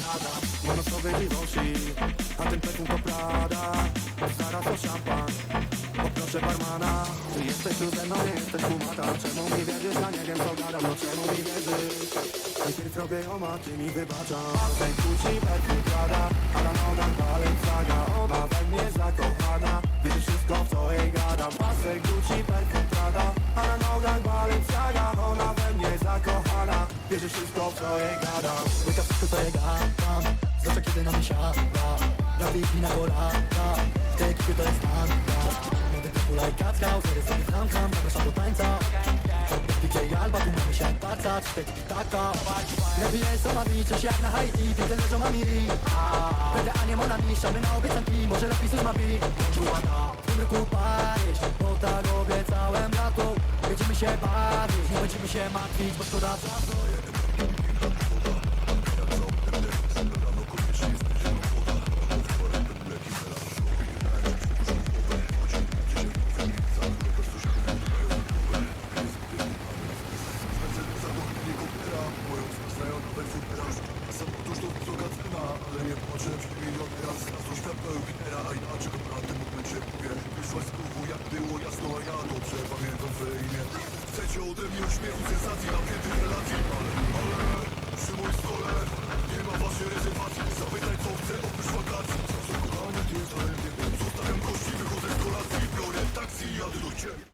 gada Mam sprawiedliwości, a ten perfum to Prada Zaraz to szampan, poproszę barmana. Ty jesteś tu ze mną, nie jesteś kumata Czemu mi wierzysz, ja nie wiem co gadam No czemu mi wierzysz? Najpierw robię ją, a ty mi wybaczasz Pasek Gucci, perfum Prada A na nogach Balenciaga Ona we mnie zakochana Wiesz wszystko w co jej gadam. Pasek Gucci, perfum Prada A na nogach Balenciaga Ona we mnie zakochana Wiesz wszystko w co jej gadam. Łyka wszystko co ja gadam Kiedy na mnie siada Dawid mi na kolana W tej ekipie to jest standard Młody typu like Kacka sobie zamkam, zapraszam do tańca. DJ Alba, tu mamy się jak barca Czy tej taka? Jest ona liczyć jak na Haiti Widzę leżą mami Będę a nie mona mi Szamy na obiecanki Może lepiej coś ma mi. W tym roku Paryż Bo tak obiecałem lato. Będziemy się bawić Nie będziemy się martwić Bo szkoda czasu rzecz i obraz Nas oświatła Jupitera, a inaczej na tym momencie mówię Wyszłaś z jak było jasno, a ja dobrze pamiętam twe imię Chcecie ode mnie uśmiechu, sensacji, napiętych relacji. Ale, ale, przy moim stole nie ma waszej rezerwacji Zapytaj co chcę, oprócz wakacji. Co kochanie, ty jest Zostawiam gości, wychodzę z kolacji Biorę taksi, jadę do ciebie.